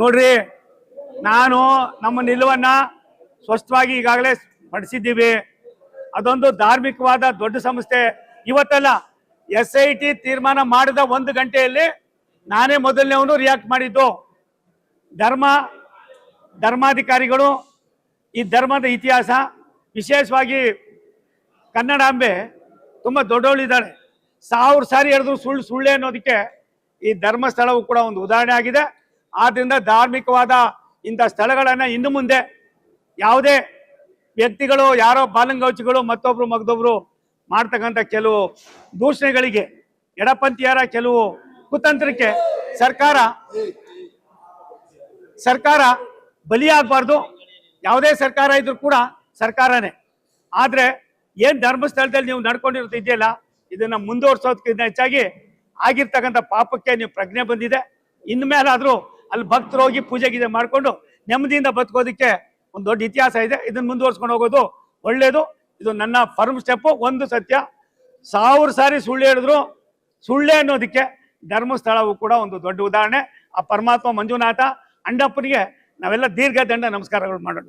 ನೋಡ್ರಿ, ನಾನು ನಮ್ಮ ನಿಲುವನ್ನ ಸ್ವಸ್ಥವಾಗಿ ಈಗಾಗಲೇ ಪಡಿಸಿದ್ದೀವಿ ಅದೊಂದು ಧಾರ್ಮಿಕವಾದ ದೊಡ್ಡ ಸಂಸ್ಥೆ. ಇವತ್ತಲ್ಲ ಎಸ್ ಐ ಟಿ ತೀರ್ಮಾನ ಮಾಡಿದ ಒಂದು ಗಂಟೆಯಲ್ಲಿ ನಾನೇ ಮೊದಲನೇವನು ರಿಯಾಕ್ಟ್ ಮಾಡಿದ್ದು. ಧರ್ಮ, ಧರ್ಮಾಧಿಕಾರಿಗಳು, ಈ ಧರ್ಮದ ಇತಿಹಾಸ, ವಿಶೇಷವಾಗಿ ಕನ್ನಡಾಂಬೆ ತುಂಬ ದೊಡ್ಡವಳಿದ್ದಾಳೆ ಸಾವಿರ ಸಾರಿ ಹೇಳಿದ್ರು ಸುಳ್ಳು, ಸುಳ್ಳೆ ಅನ್ನೋದಕ್ಕೆ ಈ ಧರ್ಮಸ್ಥಳವು ಕೂಡ ಒಂದು ಉದಾಹರಣೆ ಆಗಿದೆ. ಆದ್ರಿಂದ ಧಾರ್ಮಿಕವಾದ ಇಂಥ ಸ್ಥಳಗಳನ್ನು ಇನ್ನು ಮುಂದೆ ಯಾವುದೇ ವ್ಯಕ್ತಿಗಳು, ಯಾರೋ ಬಾಲಂಗೌಚಿಗಳು, ಮತ್ತೊಬ್ರು ಮಗದೊಬ್ರು ಮಾಡ್ತಕ್ಕಂಥ ಕೆಲವು ದೂಷಣೆಗಳಿಗೆ ಎಡಪಂಥೀಯರ ಕೆಲವು ಕುತಂತ್ರಕ್ಕೆ ಸರ್ಕಾರ ಸರ್ಕಾರ ಬಲಿಯಾಗಬಾರ್ದು. ಯಾವುದೇ ಸರ್ಕಾರ ಇದ್ರೂ ಕೂಡ ಸರ್ಕಾರನೇ. ಆದರೆ ಏನು ಧರ್ಮಸ್ಥಳದಲ್ಲಿ ನೀವು ನಡ್ಕೊಂಡಿರೋದು ಇದೆಯಲ್ಲ ಇದನ್ನ ಮುಂದುವರ್ಸೋದಕ್ಕಿಂತ ಹೆಚ್ಚಾಗಿ ಆಗಿರ್ತಕ್ಕಂಥ ಪಾಪಕ್ಕೆ ನೀವು ಪ್ರಜ್ಞೆ ಬಂದಿದೆ. ಇನ್ಮೇಲಾದ್ರೂ ಅಲ್ಲಿ ಭಕ್ತರು ಹೋಗಿ ಪೂಜೆ ಗೀಜೆ ಮಾಡಿಕೊಂಡು ನೆಮ್ಮದಿಯಿಂದ ಬದುಕೋದಕ್ಕೆ ಒಂದು ದೊಡ್ಡ ಇತಿಹಾಸ ಇದೆ. ಇದನ್ನ ಮುಂದುವರ್ಸ್ಕೊಂಡು ಹೋಗೋದು ಒಳ್ಳೇದು. ಇದು ನನ್ನ ಫರ್ಮ್ ಸ್ಟೆಪ್ಪು ಒಂದು ಸತ್ಯ. ಸಾವಿರ ಸಾರಿ ಸುಳ್ಳು ಹೇಳಿದ್ರು ಸುಳ್ಳೆ ಅನ್ನೋದಕ್ಕೆ ಧರ್ಮಸ್ಥಳವು ಕೂಡ ಒಂದು ದೊಡ್ಡ ಉದಾಹರಣೆ. ಆ ಪರಮಾತ್ಮ ಮಂಜುನಾಥ, ಅಂಡಪ್ಪನಿಗೆ ನಾವೆಲ್ಲ ದೀರ್ಘ ದಂಡ ನಮಸ್ಕಾರಗಳು ಮಾಡೋಣ.